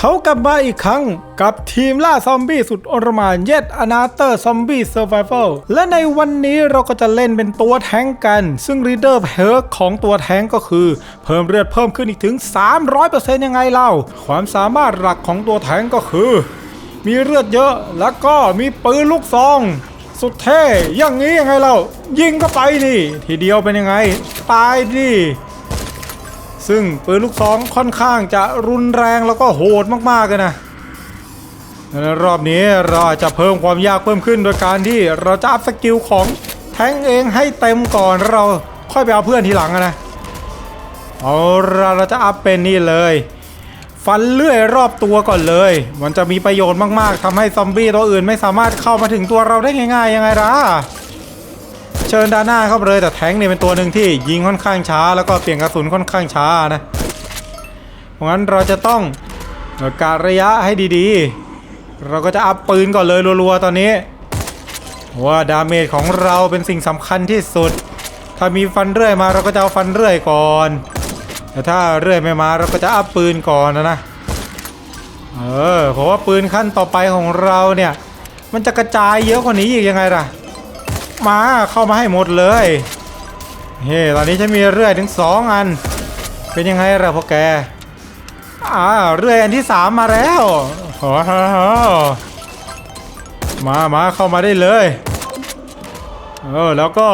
เขากลับมาอีกครั้งกับทีมล่าซอมบี้สุดอรมานเย็ดอนาเตอร์ซอมบี้เซอร์ไ a เ l และในวันนี้เราก็จะเล่นเป็นตัวแทงกัน ซึ่งรีเดอร์เ r ร์ของตัวแทงก็คือ เพิ่มเลือดเพิ่มขึ้นอีกถึง 300%ยังไงเล่า ความสามารถหลักของตัวแทงก็คือ มีเลือดเยอะแล้วก็มีปืนลูกซอง สุดเท่อย่างนี้ยังไงเรายิงก็ไปนี่ ทีเดียวเป็นยังไง ตายดิ ซึ่งปืนลูกซองค่อนข้างจะรุนแรงแล้วก็โหดมากๆเลยนะรอบนี้เราอาจจะเพิ่มความยากเพิ่มขึ้น โดยการที่เราจะอัพสกิลของแทงเองให้เต็มก่อนแล้วเราค่อยไปเอาเพื่อนทีหลังนะเอาเราจะอัพเป็นนี่เลย ฟันเลื่อยรอบตัวก่อนเลย มันจะมีประโยชน์มากๆทำให้ซอมบี้ตัวอื่นไม่สามารถเข้ามาถึงตัวเราได้ง่ายๆยังไงล่ะ เชิญดาหน้าเข้าไปเลยแต่แทงเนี่ยเป็นตัวหนึ่งที่ยิงค่อนข้างช้า แล้วก็เปลี่ยนกระสุนค่อนข้างช้านะเพราะงั้นเราจะต้องการระยะให้ดีๆ เราก็จะอัพปืนก่อนเลยรัวๆตอนนี้ ว่าดาเมจของเราเป็นสิ่งสำคัญที่สุด ถ้ามีฟันเรื่อยมาเราก็จะเอาฟันเรื่อยก่อน แต่ถ้าเรื่อยไม่มาเราก็จะอัพปืนก่อนนะนะ เออเพราะว่าปืนขั้นต่อไปของเราเนี่ย มันจะกระจายเยอะกว่านี้อีกยังไงล่ะ มาเข้ามาให้หมดเลยเฮ้ตอนนี้ฉันมีเรื่อยถึงสองอัน เป็นยังไงล่ะพวกแกอ่าเรื่อยอันที่สามมาแล้วโอ้โหมามาเข้ามาได้เลยเออแล้วก็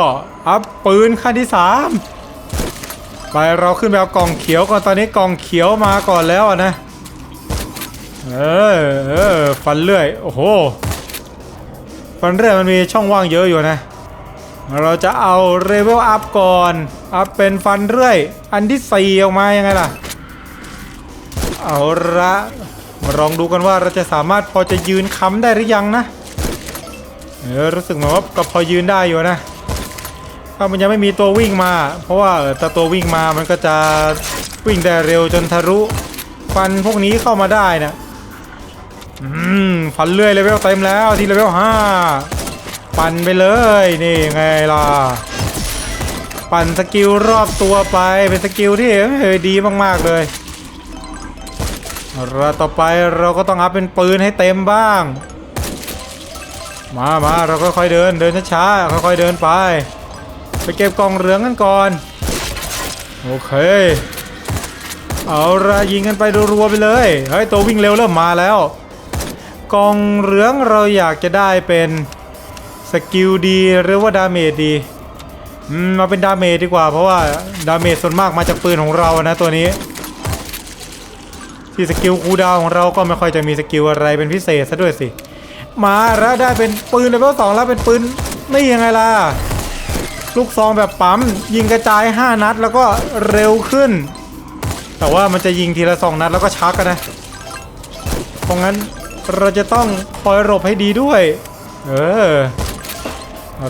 อัพปืนขั้นที่สามไปเราขึ้นไปเอากล่องเขียวก่อนตอนนี้กล่องเขียวมาก่อนแล้วนะเออเออฟันเลื่อยโอ้โหฟันเรื่อยมันมีช่องว่างเยอะอยู่นะ เราจะเอาเลเวลอัพก่อน อัพเป็นฟันเรื่อย อันที่สี่ออกมายังไงล่ะ เอาละมาลองดูกันว่าเราจะสามารถพอจะยืนค้ำได้หรือยังนะ เออรู้สึกเหมือนว่าก็พอยืนได้อยู่นะถ้ามันยังไม่มีตัววิ่งมา เพราะว่าถ้าตัววิ่งมามันก็จะวิ่งได้เร็วจนทะลุฟันพวกนี้เข้ามาได้นะอืมฟันเลื่อยเลเวลเต็มแล้วที่เลเวลห้า ปั่นไปเลยนี่ไงล่ะ ปั่นสกิลรอบตัวไปเป็นสกิลที่เฮ้ยดีมากๆเลยเราต่อไปเราก็ต้องอัพเป็นปืนให้เต็มบ้าง มามาเราก็ค่อยเดินเดินช้าๆค่อยๆเดินไป ไปเก็บกล่องเหลืองกันก่อน โอเค เอาละยิงกันไปรัวๆไปเลยเฮ้ยตัววิ่งเร็วเริ่มมาแล้ว กล่องเหลืองเราอยากจะได้เป็น สกิลดีหรือว่าดาเมจดีอืมมาเป็นดาเมจดีกว่าเพราะว่าดาเมจส่วนมากมาจากปืนของเรานะตัวนี้ ที่สกิลคูดาวของเราก็ไม่ค่อยจะมีสกิลอะไรเป็นพิเศษซะด้วยสิมาแล้วได้เป็นปืนเลเวลสองแล้วเป็นปืนนี่ยังไงล่ะลูกซองแบบปั๊มยิงกระจาย 5 นัดแล้วก็เร็วขึ้น แต่ว่ามันจะยิงทีละสองนัดแล้วก็ชักกันนะเพราะงั้นเราจะต้องคอยหลบให้ดีด้วย เออ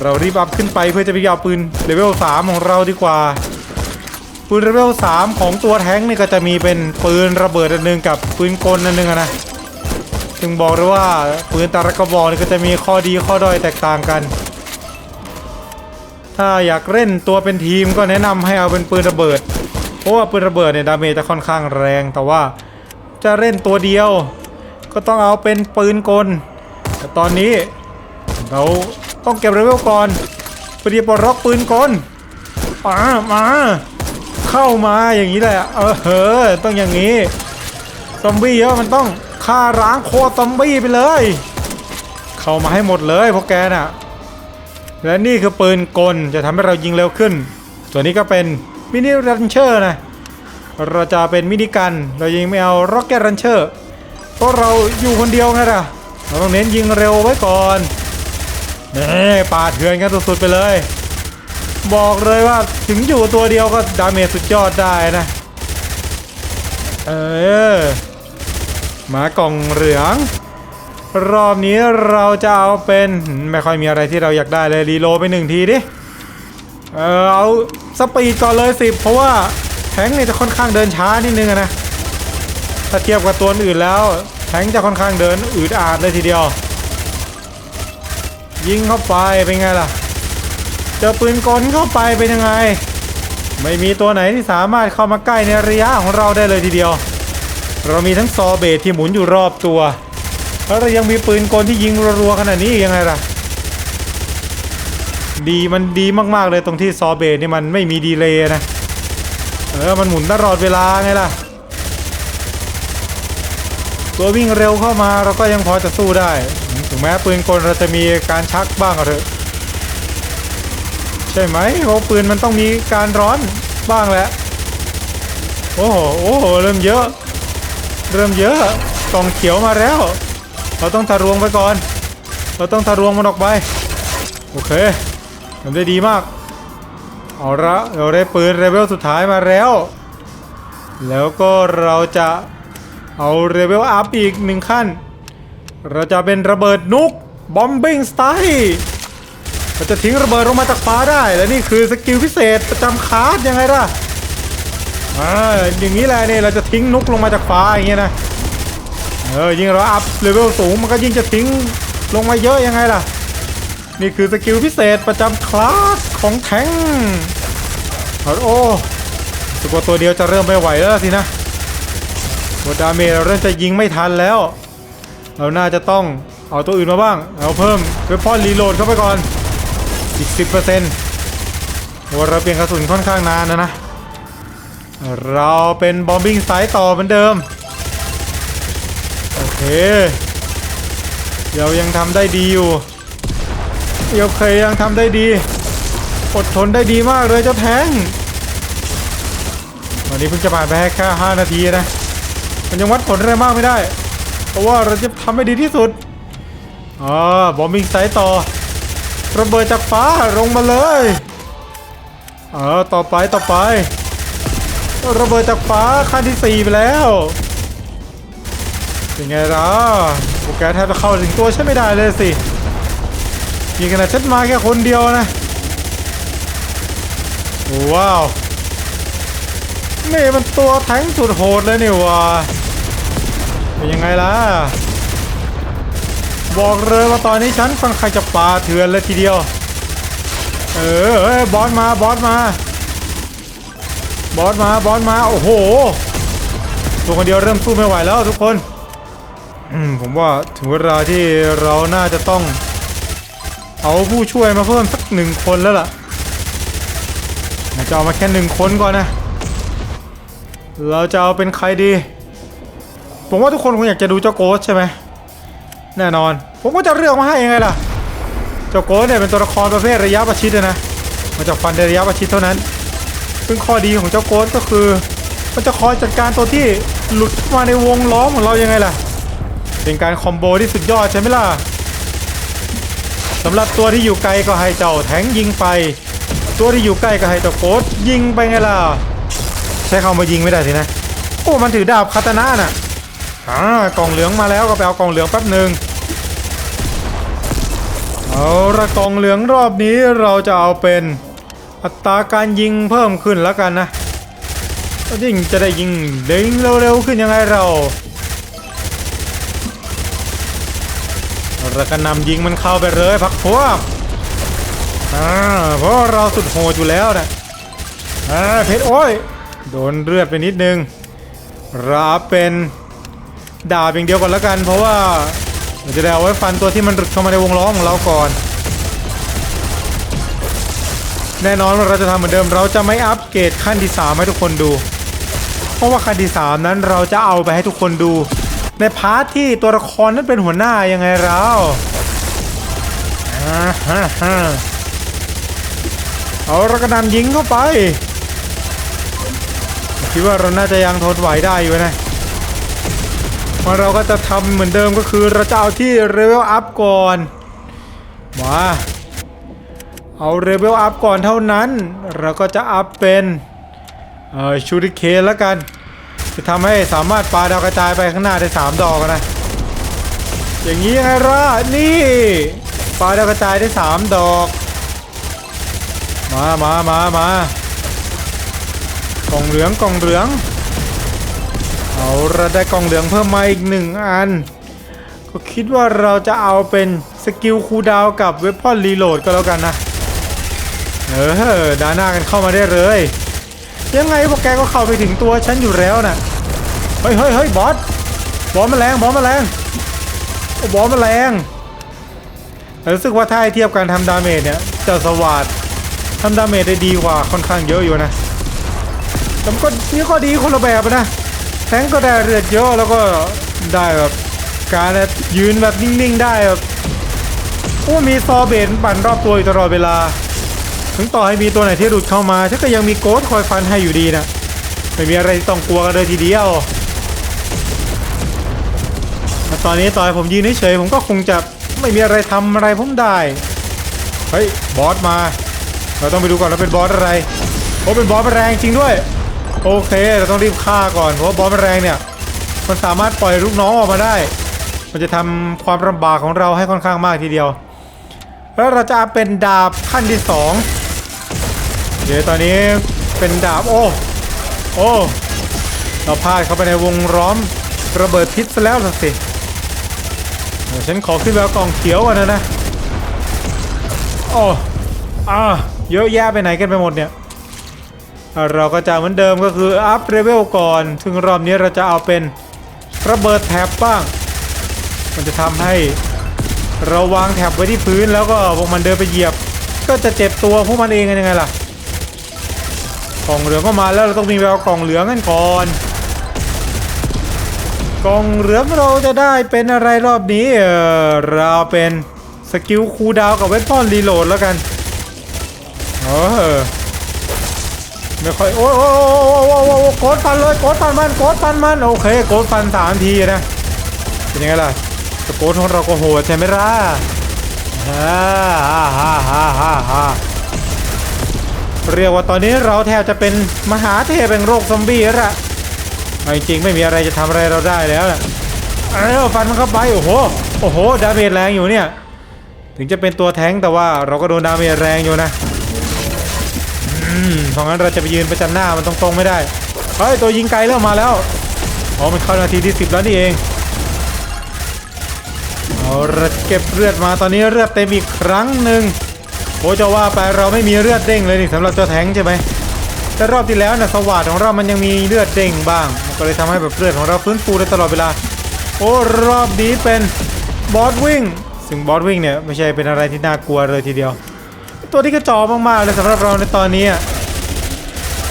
เรารีบอัพขึ้นไปเพื่อจะไปเอาปืนเลเวล3ของเราดีกว่า ปืนเลเวล3ของตัวแท้งนี่ก็จะมีเป็นปืนระเบิดอันหนึงกับปืนกลอันหนึงนะจึงบอกเลยว่าปืนต่ละกระบอกนี่ก็จะมีข้อดีข้อด้อยแตกต่างกัน ถ้าอยากเล่นตัวเป็นทีมก็แนะนำให้เอาเป็นปืนระเบิด เพราะว่าปืนระเบิดเนี่ยดาเมจจะค่อนข้างแรงแต่ว่าจะเล่นตัวเดียว ก็ต้องเอาเป็นปืนกลแต่ตอนนี้เรา ต้องเก็บเลเวลก่อนเพื่อที่จะปลดล็อกปืนกลมามา เข้ามาอย่างนี้แหละเออเฮ้อต้องอย่างนี้ ซอมบี้เยอะมันต้องฆ่าล้างโคซอมบี้ไปเลย เข้ามาให้หมดเลยพวกแกน่ะ และนี่คือปืนกลจะทำให้เรายิงเร็วขึ้นตัวนี้ก็เป็นมินิรันเชอร์นะ เราจะเป็นมินิกัน เรายิงไม่เอาร็อกเก็ตรันเชอร์เพราะเราอยู่คนเดียวไงล่ะเราต้องเน้นยิงเร็วไว้ก่อน นี่ปาเถื่อนกันสุดๆไปเลย บอกเลยว่าถึงอยู่ตัวเดียวก็ดาเมจสุดยอดได้นะ เออหมากล่องเหลือง รอบนี้เราจะเอาเป็นไม่ค่อยมีอะไรที่เราอยากได้เลยรีโลไปหนึ่งทีดิ เออเอาสปีดก่อนเลยสิเพราะว่าแทงเนี่ยจะค่อนข้างเดินช้านิดนึงนะถ้าเทียบกับตัวอื่นแล้ว แทงจะค่อนข้างเดินอืดอาดเลยทีเดียว ยิงเข้าไปเป็นไงล่ะ เจอปืนกลเข้าไปเป็นยังไง ไม่มีตัวไหนที่สามารถเข้ามาใกล้ในระยะของเราได้เลยทีเดียว เรามีทั้งซอเบตที่หมุนอยู่รอบตัว แล้วเรายังมีปืนกลที่ยิงรัวๆขนาดนี้ยังไงล่ะ ดีมันดีมากๆเลยตรงที่ซอเบตนี่มันไม่มีดีเลย์นะ เออมันหมุนตลอดเวลาไงล่ะตัววิ่งเร็วเข้ามาเราก็ยังพอจะสู้ได้ แม้ปืนกลเราจะมีการชักบ้างก็เถอะ ใช่ไหมเพราะปืนมันต้องมีการร้อนบ้างแหละ โอ้โหโอ้โหเริ่มเยอะ เริ่มเยอะกล่องเขียวมาแล้ว เราต้องทะรวงไปก่อน เราต้องทะรวงมันออกไป โอเคทำได้ดีมาก เอาละเราได้ปืนเรเวลสุดท้ายมาแล้ว แล้วก็เราจะเอาเรเวลอัพอีกหนึ่งขั้น เราจะเป็นระเบิดนุกบอมบิ n งสไตล์เราจะทิ้งระเบิดลงมาจากฟ้าได้ และนี่คือสกิลพิเศษประจำคลาสยังไงล่ะอ่าอย่างนี้แหละเนี่ยเราจะทิ้งนุกลงมาจากฟ้าอย่างเงี้ยนะเออยิ่งเราอัพเลเวลสูงมันก็ยิ่งจะทิ้งลงมาเยอะยังไงล่ะ นี่คือสกิลพิเศษประจำคลาสของแทงค์โอ้รู้สึกว่าตัวเดียวจะเริ่มไม่ไหวแล้วสินะตัวดาเมจเราเริ่มจะยิงไม่ทันแล้ว เราน่าจะต้องเอาตัวอื่นมาบ้าง เอาเพิ่มเวพอนรีโหลดเข้าไปก่อนอีก 10%เพราะว่าเราเปลี่ยนกระสุนค่อนข้างนานนะนะ เราเป็นบอมบิ n งสายต่อเหมือนเดิม โอเค เรายังทำได้ดีอยู่โอเคยังทำได้ดี อดทนได้ดีมากเลยเจ้าแทงตอนนี้เพิ่งจะผ่านไปแค่5นาทีนะ มันยังวัดผลอะไรมากไม่ได้ เพราะว่าเราจะทำให้ดีที่สุดอ่าบอมบิ n งสายต่อ ระเบิดจากฟ้าลงมาเลยเออต่อไปต่อไประเบิดจากฟ้าขั้นที่4ไปแล้วเป็นไงล่ะโปรแกแทบจะเข้าถึงตัวฉันไม่ได้เลยสิยิงขนาดฉันมาแค่คนเดียวนะว้าวนี่มันตัวแทงสุดโหดเลยนี่วะ เป็นยังไงล่ะ บอกเลยว่าตอนนี้ฉันค่อนข้างจะปาเถื่อนเลยทีเดียว เออบอสมาบอสมา บอสมาบอสมาโอ้โหตัวคนเดียวเริ่มสู้ไม่ไหวแล้วทุกคนผมว่าถึงเวลาที่เราน่าจะต้อง เอาผู้ช่วยมาเพิ่มสักหนึ่งคนแล้วล่ะจะเอามาแค่หนึ่งคนก่อนนะ เราจะเอาเป็นใครดี ผมว่าทุกคนคงอยากจะดูเจ้าโกสใช่ไหมแน่นอน ผมก็จะเลือกมาให้ยังไงล่ะ เจ้าโกสเนี่ยเป็นตัวละครประเภทระยะประชิดนะมาจากฟันในระยะประชิดเท่านั้น ซึ่งข้อดีของเจ้าโกสก็คือ มันจะคอยจัดการตัวที่หลุดมาในวงล้อมของเรายังไงล่ะ เป็นการคอมโบที่สุดยอดใช่ไหมล่ะสำหรับตัวที่อยู่ไกลก็ให้เจ้าแทงยิงไป ตัวที่อยู่ใกล้ก็ให้เจ้าโกสยิงไปไงล่ะ ใช้คำว่ายิงไม่ได้สินะ โอ้ มันถือดาบคาตานะน่ะ อ่ากล่องเหลืองมาแล้วก็ไปเอากล่องเหลืองแป๊บหนึ่งเอาละกล่องเหลืองรอบนี้เราจะเอาเป็นอัตราการยิงเพิ่มขึ้นแล้วกันนะก็ยิ่งจะได้ยิงเด้งเร็วๆขึ้นยังไงเราเราก็นำยิงมันเข้าไปเลยพักพวกอ่าเพราะเราสุดโหดอยู่แล้วนะอ่าเพชรโอ้ยโดนเลือดไปนิดนึงรับเป็น ดาบอย่างเดียวก่อนแล้วกัน เพราะว่าเราจะได้เอาไว้ฟันตัวที่มันหลุดเข้ามาในวงล้อของเราก่อน แน่นอนว่าเราจะทำเหมือนเดิมเราจะไม่อัปเกรดขั้นที่ 3 ให้ทุกคนดู เพราะว่าขั้นที่ 3 นั้นเราจะเอาไปให้ทุกคนดู ในพาร์ทที่ตัวละครนั้นเป็นหัวหน้ายังไงเราเอาเรากระนำยิงเข้าไป คิดว่าเราน่าจะยังทนไหวได้อยู่นะ มาเราก็จะทำเหมือนเดิมก็คือเราจะเอาที่เลเวลอัพก่อน มาเอาเลเวลอัพก่อนเท่านั้น เราก็จะอัพเป็นเออชูริเคนแล้วกัน จะทำให้สามารถปาดาวกระจายไปข้างหน้าได้ 3 ดอกนะ อย่างนี้ยังไงล่ะนี่ปาดาวกระจายได้ 3 ดอก มามามามา กล่องเหลืองกล่องเหลือง เอาเราได้กล่องเหลืองเพิ่มมาอีกหนึ่งอัน ก็คิดว่าเราจะเอาเป็นสกิลคูดาวกับเวพอนรีโหลดก็แล้วกันนะ เออดาหน้ากันเข้ามาได้เลย ยังไงพวกแกก็เข้าไปถึงตัวฉันอยู่แล้วนะเฮ้ยเฮ้ยเฮ้ยบอส บอสแมลงบอสแมลงโอ้บอสแมลงแต่รู้สึกว่าถ้าเทียบการทำดาเมจเนี่ยเจะสวาดทำดาเมจได้ดีกว่าค่อนข้างเยอะอยู่นะแต่มันก็นี่ก็ดีคนละแบบนะ แทงก็ได้เลือดเยอะแล้วก็ได้แบบการยืนแบบนิ่งๆได้แบบโอ้มีซอเบนปั่นรอบตัวอยู่ตลอดเวลา ถึงต่อให้มีตัวไหนที่หลุดเข้ามาฉันก็ยังมีโกดคอยฟันให้อยู่ดีนะไม่มีอะไรต้องกลัวกันเลยทีเดียวแต่ตอนนี้ต่อให้ผมยืนเฉยผมก็คงจะไม่มีอะไรทำอะไรผมได้เฮ้ยบอสมา เราต้องไปดูก่อนว่าเป็นบอสอะไรโอ้เป็นบอสแรงจริงด้วย โอเค เราต้องรีบฆ่าก่อน เพราะบอสมันแรงเนี่ย มันสามารถปล่อยลูกน้องออกมาได้ มันจะทำความลำบากของเราให้ค่อนข้างมากทีเดียว แล้วเราจะเป็นดาบขั้นที่สองเดี๋ยวตอนนี้เป็นดาบโอ้โอ้เราพลาดเข้าไปในวงล้อมระเบิดพิษซะแล้วสิฉันขอขึ้นไปเอากล่องเขียวก่อนนะนะโอ้อ่าเยอะแยะไปไหนกันไปหมดเนี่ย เราก็จะเหมือนเดิมก็คืออัพเลเวลก่อน ซึ่งรอบนี้เราจะเอาเป็นระเบิดแถบบ้าง มันจะทำให้เราวางแถบไว้ที่พื้นแล้วก็พวกมันเดินไปเหยียบ ก็จะเจ็บตัวพวกมันเองกันยังไงล่ะกล่องเหลืองก็มาแล้วเราต้องมีแววกล่องเหลืองกันก่อนกล่องเหลืองเราจะได้เป็นอะไรรอบนี้เออเราเป็นสกิลคูดาวกับเวทพอนรีโหลดแล้วกันเออ ไม่ค่อยโอ้โอ้โอ้โอ้โอ้โกดฟันเลยโกดฟันมันโกดฟันมันโอเคโกดฟันสามทีนะเป็นยังไงล่ะสโกดของเราก็โหดใช่ไหมล่ะฮ่าฮ่าฮ่าฮ่าฮ่าเรียกว่าตอนนี้เราแทบจะเป็นมหาเทพแห่งโรคซอมบี้แล้วล่ะเอาจริงๆไม่มีอะไรจะทำอะไรเราได้แล้วล่ะเอ้ฟันมันเข้าไปโอ้โหโอ้โหดาเมจแรงอยู่เนี่ยถึงจะเป็นตัวแท้งแต่ว่าเราก็โดนดาเมจแรงอยู่นะ มเพราะงั้นเราจะไปยืนประจันหน้ามันตรงๆไม่ได้เฮ้ยตัวยิงไกลเริ่มมาแล้วอ๋อมันเข้านาทีที่สิบแล้วนี่เองเอาเก็บเลือดมาตอนนี้เลือดเต็มอีกครั้งหนึ่งโอ้จะว่าไปเราไม่มีเลือดเด้งเลยนี่สำหรับเจ้าแทงใช่ไหมแต่รอบที่แล้วนะสวัสดของเรามันยังมีเลือดเด้งบ้างก็เลยทำให้แบบเลือดของเราฟื้นฟูได้ตลอดเวลา โอ้รอบนี้เป็นบอสวิ่ง ซึ่งบอสวิ่งเนี่ยไม่ใช่เป็นอะไรที่น่ากลัวเลยทีเดียว ตัวที่กระจอกมากๆเลยสำหรับเราในตอนนี้อะ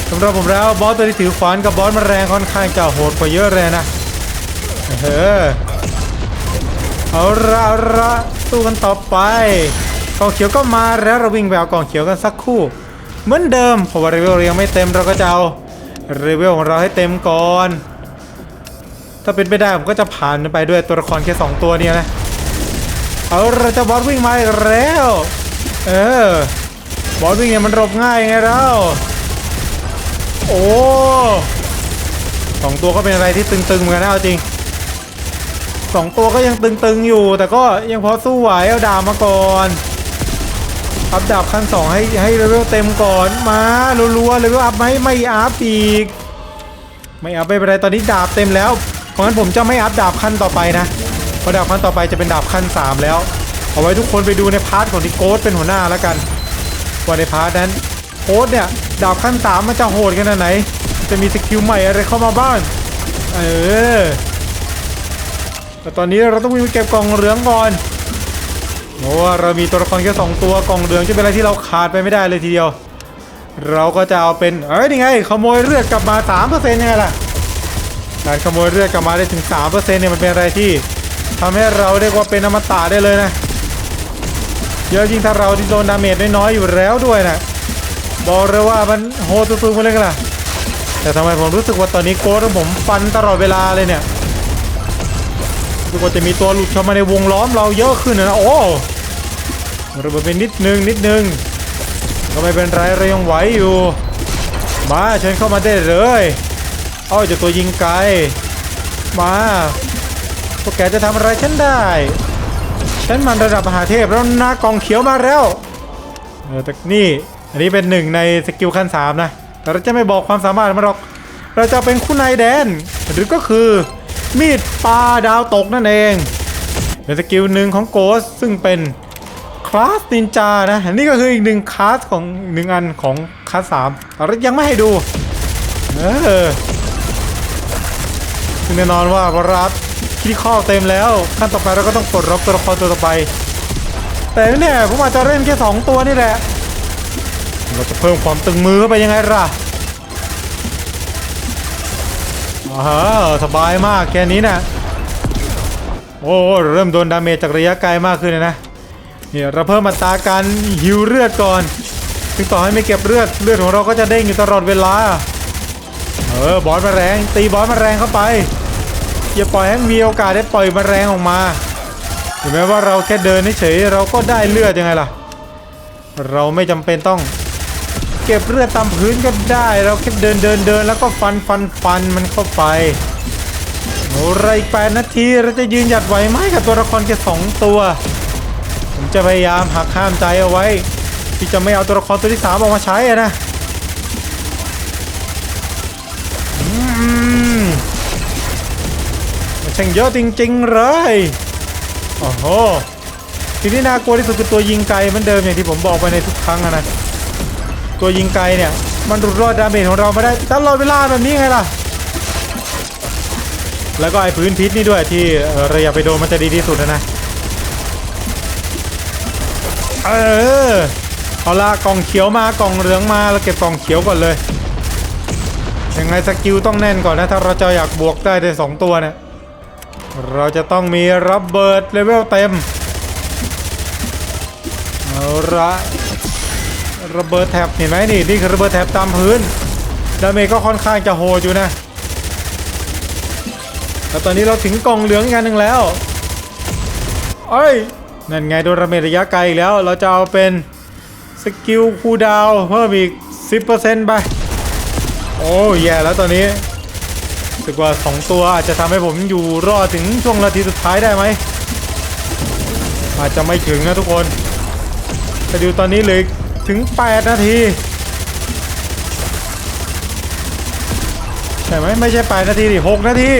สำหรับผมแล้วบอสตัวที่ถือขวานกับบอสมันแรงค่อนข้างจะโหดกว่าเยอะเลยนะเออเอาละเอาละสู้กันต่อไปกองเขียวก็มาแล้วเราวิ่งไปเอากองเขียวกันสักคู่ เหมือนเดิมเพราะว่าเรเวลเรายังไม่เต็มเราก็จะเอาเรเวลของเราให้เต็มก่อน ถ้าเป็นไปได้ผมก็จะผ่านมันไปด้วยตัวละครแค่สองตัวเนี่ยนะเอาเราจะบอสวิ่งมาอีกแล้ว เออบอสวิ่งเนี่ยมันหลบง่ายไงเราโอ้สองตัวก็เป็นอะไรที่ตึงๆเหมือนกันนะเอาจริงสองตัวก็ยังตึงๆอยู่ แต่ก็ยังพอสู้ไหวเอาดาบมาก่อนอัพดาบขั้น2ให้ให้เลเวลเต็มก่อนมารัวๆเลเวลอัพไหมไม่อัพอีก ไม่อัพไม่เป็นไรตอนนี้ดาบเต็มแล้ว เพราะงั้นผมจะไม่อัพดาบขั้นต่อไปนะเพราะดาบขั้นต่อไปจะเป็นดาบขั้น3แล้ว เอาไว้ทุกคนไปดูในพาร์ทของที่โกดเป็นหัวหน้าแล้วกันว่าในพาร์ทนั้นโกดเนี่ยดาบขั้น3มันจะโหดขนาดไหน จะมีสกิลใหม่อะไรเข้ามาบ้างเออแต่ตอนนี้เราต้องวิ่งไปเก็บกล่องเหลืองก่อนเพราะว่าเรามีตัวละครแค่สองตัวกล่องเหลืองจะเป็นอะไรที่เราขาดไปไม่ได้เลยทีเดียว เราก็จะเอาเป็นเอ้ยนี่ไง ขโมยเลือดกลับมา3%ยังไงล่ะการขโมยเลือดกลับมาได้ถึง3%เนี่ยมันเป็นอะไรที่ทำให้เราเรียกว่าเป็นอมตะได้เลยนะ เยอะจริงถ้าเราที่โดนดาเมจน้อยๆอยู่แล้วด้วยนะบอกเลยว่ามันโหดสุดๆไปเลยกันล่ะแต่ทำไมผมรู้สึกว่าตอนนี้โค้ดผมฟันตลอดเวลาเลยเนี่ยรู้สึกว่าจะมีตัวหลุดเข้ามาในวงล้อมเราเยอะขึ้นนะโอ้ระเบิดไปนิดนึงนิดนึงก็ไม่เป็นไรเรายังไหวอยู่ มาเชิญเข้ามาได้เลยเอาจะตัวยิงไกลมาพวกแกจะทำอะไรฉันได้ ฉันมันระดับมหาเทพแล้วนากองเขียวมาแล้วเออแต่นี่อันนี้เป็นหนึ่งในสกิลขั้นสามนะ แต่เราจะไม่บอกความสามารถมันหรอก เราจะเป็นคุณนายแดน หรือก็คือมีดปลาดาวตกนั่นเองเป็นสกิลหนึ่งของโกสซึ่งเป็นคลาสนินจานะอันนี่ก็คืออีกหนึ่งคลาสของหนึ่งอันของคลาสสามแต่เรายังไม่ให้ดู เออซึ่งแน่นอนว่ารับ คิดข้อเต็มแล้วขั้นต่อไปเราก็ต้องปลดล็อกตัวละครตัวต่อไป แต่เนี่ยผมอาจจะเล่นแค่สองตัวนี่แหละ เราจะเพิ่มความตึงมือเข้าไปยังไงล่ะอ่าฮะสบายมากแค่นี้นะโอ้เริ่มโดนดาเมจจากระยะไกลมากขึ้นเลยนะเนี่ยเราเพิ่มอัตราการฮิวเลือดก่อนถึงต่อให้ไม่เก็บเลือดเลือดของเราก็จะเด้งอยู่ตลอดเวลา เออบอสมาแรง ตีบอสมาแรงเข้าไป อย่าปล่อยให้มีโอกาสได้ปล่อยมาแรงออกมาถึงแม้ว่าเราแค่เดินเฉยเราก็ได้เลือดยังไงล่ะ เราไม่จำเป็นต้อง เก็บเลือดตามพื้นก็ได้ เราแค่เดินเดินเดินแล้วก็ฟันฟันฟันมันเข้าไปโอ้ไรแปดนาทีเราจะยืนหยัดไหวไหมกับตัวละครแค่สองตัว ผมจะพยายามหักห้ามใจเอาไว้ ที่จะไม่เอาตัวละครตัวที่สามออกมาใช้อะนะอืมมัน ช่างเยอะจริงๆเลยโอ้โหทีนี้น่ากลัวที่สุดคือตัวยิงไกลเหมือนเดิมอย่างที่ผมบอกไปในทุกครั้งนะตัวยิงไกลเนี่ย มันรุดรอดดาเมจของเราไม่ได้ตลอดเวลาแบบนี้ไงล่ะ แล้วก็ไอ้พื้นพิษนี่ด้วยที่เราอย่าไปโดนมันจะดีที่สุดนะนะเออเอาละกล่องเขียวมากล่องเหลืองมาเราเก็บกล่องเขียวก่อนเลยยังไงสกิลต้องแน่นก่อนนะถ้าเราจะอยากบวกได้ในสองตัวเนี่ย เราจะต้องมีรับเบิดเลเวลเต็ม เอาละระเบิดแท็บเห็นไหมนี่นี่คือระเบิดแท็บตามพื้น ดาเมจก็ค่อนข้างจะโหดอยู่นะแล้วตอนนี้เราถึงกล่องเหลืองอีกอันหนึ่งแล้วเอ้ยนั่นไงโดนดาเมจระยะไกลอีกแล้ว เราจะเอาเป็นสกิลคูดาวเพิ่มอีก 10%ไป โอ้แย่แล้วตอนนี้ สึกว่า 2 ตัวอาจจะทำให้ผมอยู่รอดถึงช่วงนาทีสุดท้ายได้ไหม อาจจะไม่ถึงนะทุกคน แต่ดูตอนนี้เหลยถึง 8 นาที ใช่ไหมไม่ใช่ 8 นาทีดิ6นาที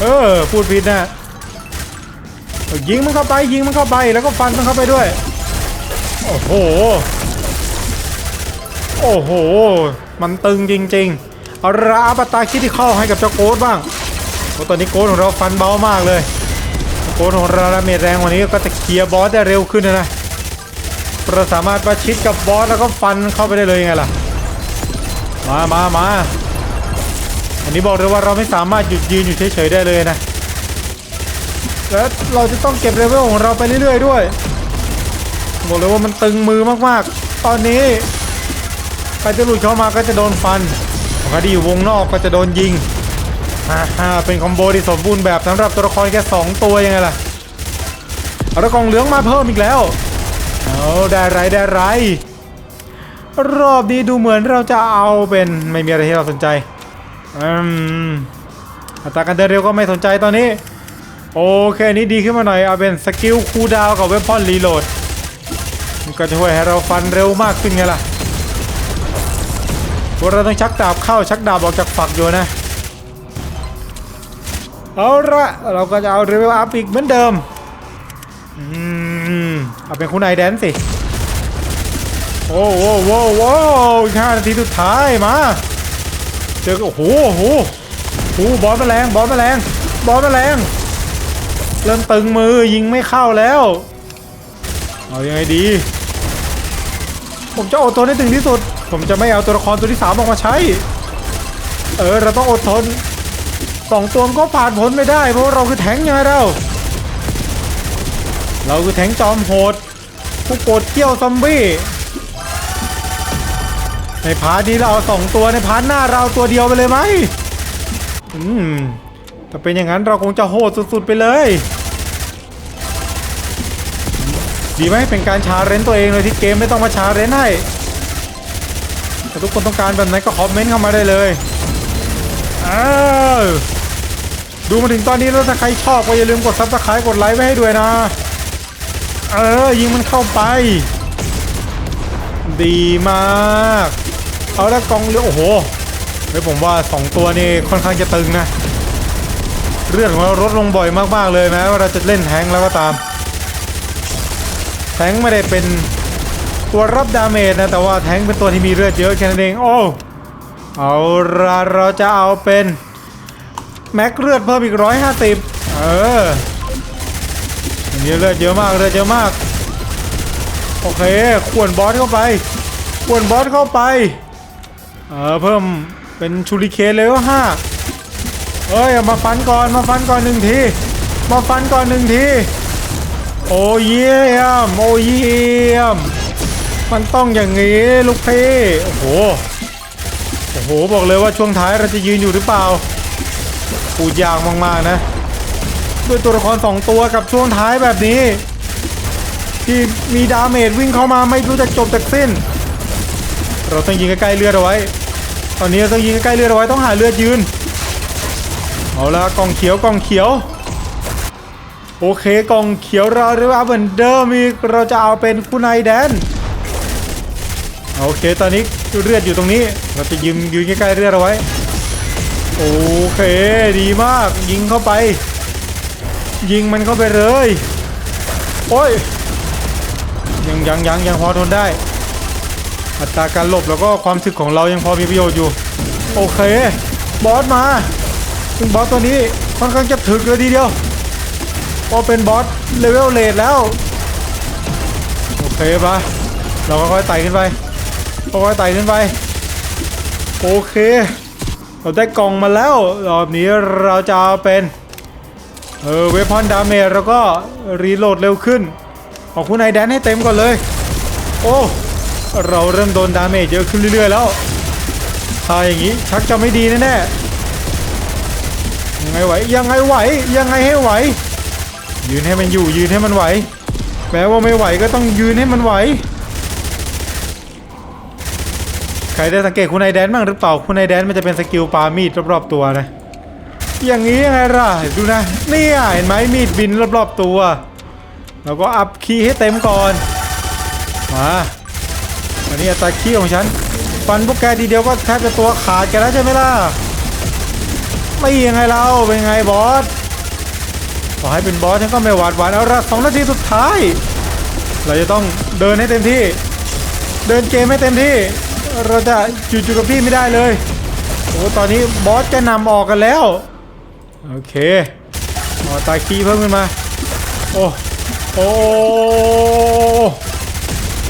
เออ พูดผิดนะยิงมันเข้าไปยิงมันเข้าไปแล้วก็ฟันมันเข้าไปด้วย โอ้โห โอ้โห มันตึงจริง ๆ ราปตาคิดที่เข้าให้กับเจ้าโกดบ้างเพราตอนนี้โกดของเราฟันเบามากเลยโกดของเราดาเมจแรงวันนี้ก็จะเคลียร์บอสได้เร็วขึ้นนะนะเราสามารถประชิดกับบอสแล้วก็ฟันเข้าไปได้เลยไงล่ะ มามามาอันนี้บอกเลยว่าเราไม่สามารถหยุดยืนอยู่เฉยๆได้เลยนะและเราจะต้องเก็บเลเวลของเราไปเรื่อยๆด้วยบอกเลยว่ามันตึงมือมากๆ ตอนนี้ใครจะหลุดเข้ามาก็จะโดนฟัน ครที่อยู่วงนอกก็จะโดนยิงฮ่าเป็นคอมโบที่สมบูรณ์แบบสำหรับตัวละครแค่สองตัวยังไงล่ะเอาละกองเหลืองมาเพิ่มอีกแล้วเอาได้ไรได้ไร รอบนี้ดูเหมือนเราจะเอาเป็นไม่มีอะไรที่เราสนใจอืมอัตราการเดินเร็วก็ไม่สนใจตอนนี้ โอเคอันนี้ดีขึ้นมาหน่อยเอาเป็นสกิลคูดาวกับเวพอนรีโหลดมันก็จะช่วยให้เราฟันเร็วมากขึ้นไงล่ะ พวกเราต้องชักดาบเข้าชักดาบออกจากฝักอยู่นะ เอาละเราก็จะเอาเรเวลอัพอีกเหมือนเดิมอืมเอาเป็นคุณนายแดนสิ โอ้โหโว้โว้อีกห้านาทีสุดท้ายมา เจอโอ้โหโอ้โหโอ้หบอสแมลงบอสแมลงบอสแมลงเริ่มตึงมือยิงไม่เข้าแล้ว เอายังไงดี ผมจะอดทนให้ถึงที่สุด ผมจะไม่เอาตัวละครตัวที่สามออกมาใช้ เออ เราต้องอดทนสองตัวก็ผ่านพ้นไม่ได้ เพราะเราคือแทงยังไงเราเราคือแทงจอมโหดผู้โปดเกี้ยวซอมบี้ในพาร์ทนี้เราเอาสองตัวในพาร์ทหน้าเราตัวเดียวไปเลยไหมอืมถ้าเป็นอย่างนั้นเราคงจะโหดสุดๆไปเลย ดีไหมเป็นการชาเรนตัวเองเลยที่เกมไม่ต้องมาชาเรนให้ ทุกคนต้องการแบบไหนก็คอมเมนต์เข้ามาได้เลยอ้าวดูมาถึงตอนนี้แล้วถ้าใครชอบก็อย่าลืมกดซับสไครต์กดไลค์ไว้ให้ด้วยนะ เออ ยิงมันเข้าไป ดีมาก เอาละกองเรือโอ้โหเฮ้ยผมว่า 2 ตัวนี่ค่อนข้างจะตึงนะเรื่องของเราลดลงบ่อยมากๆเลยแม้ว่าเราจะเล่นแทงแล้วก็ตาม แทงไม่ได้เป็น ตัวรับดาเมจนะแต่ว่าแทงเป็นตัวที่มีเลือดเยอะแค่นั้นเองโอ้เอาละเราจะเอาเป็น แม็กเลือดเพิ่มอีกร้อยห้าสิบเอออันนี้เลือดเยอะมากเลือดเยอะมากโอเคขวนบอสเข้าไปขวนบอสเข้าไปเออเพิ่มเป็นชูริเคนเลเวลห้าเอ้ยเอมาฟันก่อนมาฟันก่อนหนึ่งทีมาฟันก่อนหนึ่งทีโอ้เยี่ยมโอ้เยี่ยม มันต้องอย่างนี้ลูกพี่โอ้โหโอ้โหบอกเลยว่าช่วงท้ายเราจะยืนอยู่หรือเปล่าพูดยากมากๆนะด้วยตัวละครสองตัวกับช่วงท้ายแบบนี้ ที่มีดาเมจวิ่งเข้ามาไม่รู้จะจบจากสิ้น เราต้องยิงใกล้ๆเลือดเอาไว้ ตอนนี้เราต้องยิงใกล้ๆเลือดเอาไว้ต้องหาเลือดยืนเอาละกล่องเขียวกล่องเขียว โอเคกล่องเขียวเราเรียกว่าเหมือนเดิมอีกเราจะเอาเป็นคุณนายแดน โอเคตอนนี้เลือดอยู่ตรงนี้ เราจะยืนยืนใกล้ๆเลือดเอาไว้ โอเค ดีมากยิงเข้าไป ยิงมันเข้าไปเลย โอ้ย ยังยังยังยังพอทนได้ อัตราการหลบแล้วก็ความถึกของเรายังพอมีประโยชน์อยู่ โอเค บอสมา ซึ่งบอสตัวนี้ค่อนข้างจะถึกเลยทีเดียวพราะเป็นบอสเลเวลเลทแล้ว โอเคปะเราก็ค่อยๆไต่ขึ้นไป ค่อยๆไต่ขึ้นไป โอเค เราได้กล่องมาแล้ว รอบนี้เราจะเป็นเออเวพอนดาเมจแล้วก็รีโหลดเร็วขึ้น ของคุณไอแดนให้เต็มก่อนเลย โอ้ เราเริ่มโดนดาเมจเยอะขึ้นเรื่อยๆแล้วถ้าอย่างนี้ชักจะไม่ดีแน่ๆยังไงไหวยังไงไหวยังไงให้ไหว ยืนให้มันอยู่ยืนให้มันไหวแม้ว่าไม่ไหวก็ต้องยืนให้มันไหว ใครได้สังเกตคุณไอแดนบ้างหรือเปล่า คุณไอแดนมันจะเป็นสกิลปามีดรอบๆตัวนะ อย่างนี้ยังไงล่ะดูนะนี่เห็นไหมมีดบินรอบๆตัว แล้วก็อัพคีย์ให้เต็มก่อน มาอันนี้อัตราคีย์ของฉันฟันพวกแกทีเดียวก็แทบจะตัวขาดกันแล้วใช่ไหมล่ะ ไม่ยังไงเราเป็นไงบอสขอให้เป็นบอสฉันก็ไม่หวาดหวั่นเอาละสองนาทีสุดท้าย เราจะต้องเดินให้เต็มที่ เดินเกมให้เต็มที่ เราจะหยุดอยู่กับที่ไม่ได้เลยโอ้ตอนนี้บอสจะนำออกกันแล้ว โอเคเอตาคีเพิ่มขึ้นมา โอ้โอ้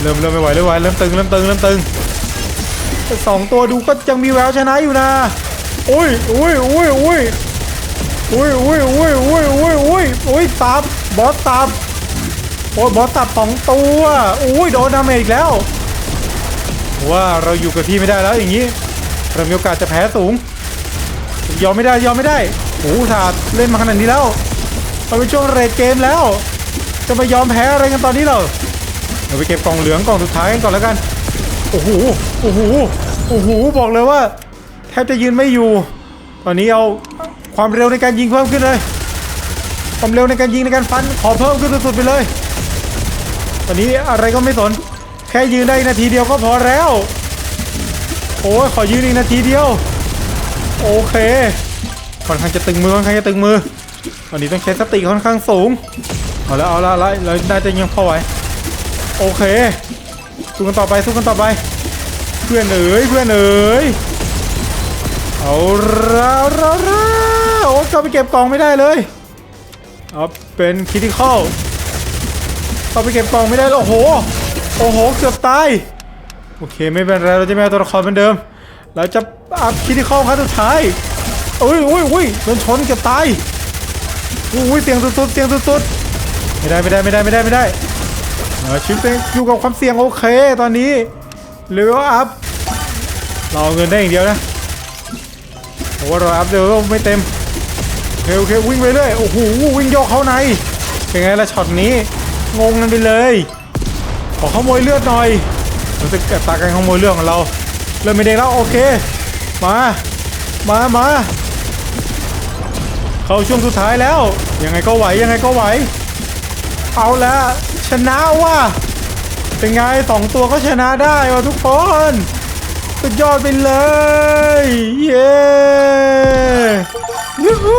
เริ่มเริ่มไม่ไหวเริ่มไหวเริ่มตึงเริ่มตึงเริ่มตึงสองตัวดูก็ยังมีแววชนะอยู่นะอุ้ยอุ้ยอุ้ยอุ้ยอุ้ยอุ้ยอุ้ยอุ้ยอุ้ยอุ้ยอุ้ยตับบอสตับโอ้ยบอสตับสองตัวอุ้ยโดนดาเมจอีกแล้ว ว่าเราอยู่กับที่ไม่ได้แล้วอย่างนี้เรามีโอกาสจะแพ้สูง ยอมไม่ได้ยอมไม่ได้โอ้โหถาดเล่นมาขนาดนี้แล้วมันเป็นช่วงเรทเกมแล้ว จะมายอมแพ้อะไรกันตอนนี้เหรอเราไปเก็บกล่องเหลืองกล่องสุดท้ายกันก่อนแล้วกันโอ้โหโอ้โหโอ้โหบอกเลยว่าแทบจะยืนไม่อยู่ ตอนนี้เอาความเร็วในการยิงเพิ่มขึ้นเลยความเร็วในการยิงในการฟันขอเพิ่มขึ้นสุดๆไปเลย ตอนนี้อะไรก็ไม่สน แค่ยืนได้นาทีเดียวก็พอแล้ว โอ้ยขอยืนอีกนาทีเดียว โอเคค่อนข้างจะตึงมือค่อนข้างจะตึงมือตอนนี้ต้องใช้สติค่อนข้างสูงเอาละเอาละเอาละเราน่าจะยังพอไหวโอเคสู้กันต่อไปสู้กันต่อไป เพื่อนเอ๋ยเพื่อนเอ๋ยเอาละละละโอ้ยเข้าไปเก็บกล่องไม่ได้เลยเอาเป็นคิติคอลเข้าไปเก็บกล่องไม่ได้แล้วโอ้โห โอ้โห เกือบตาย โอเคไม่เป็นไรเราจะไม่เอาตัวละครเหมือนเดิม เราจะอัพคิติคอลครั้งสุดท้ายอุ้ยอุ้ยอุ้ยโดนชนเกือบตายอุ้ยเสียงสุดๆเสียงสุดๆไม่ได้ไม่ได้ไม่ได้ไม่ได้ไม่ได้ชีวิตเป็นอยู่กับความเสี่ยงโอเคตอนนี้เลเวลอัพเราเอาเงินได้อย่างเดียวนะเพราะว่าเราอัพเลเวลไม่เต็มโอเคโอเควิ่งไปเรื่อยโอ้โหวิ่งโยกเข้าในเป็นไงล่ะช็อตนี้งงกันไปเลย ขอขโมยเลือดหน่อยรู้สึกอัตาการขโมยเลือดของเราเริ่มไม่เด้แล้วโอเค มา มามาเข้าช่วงสุดท้ายแล้ว ยังไงก็ไหวยังไงก็ไหว เอาละชนะว่ะเป็นไงสองตัวก็ชนะได้ว่ะทุกคนสุดยอดไปเลย เย้ยูฮู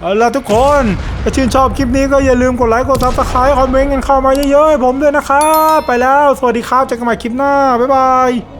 เอาล่ะทุกคนถ้าชื่นชอบคลิปนี้ก็อย่าลืมกดไลค์กดซับสไครต์คอมเมนต์กันเข้ามาเยอะๆผมด้วยนะครับ ไปแล้ว สวัสดีครับเจอกันใหม่คลิปหน้า บ๊ายบาย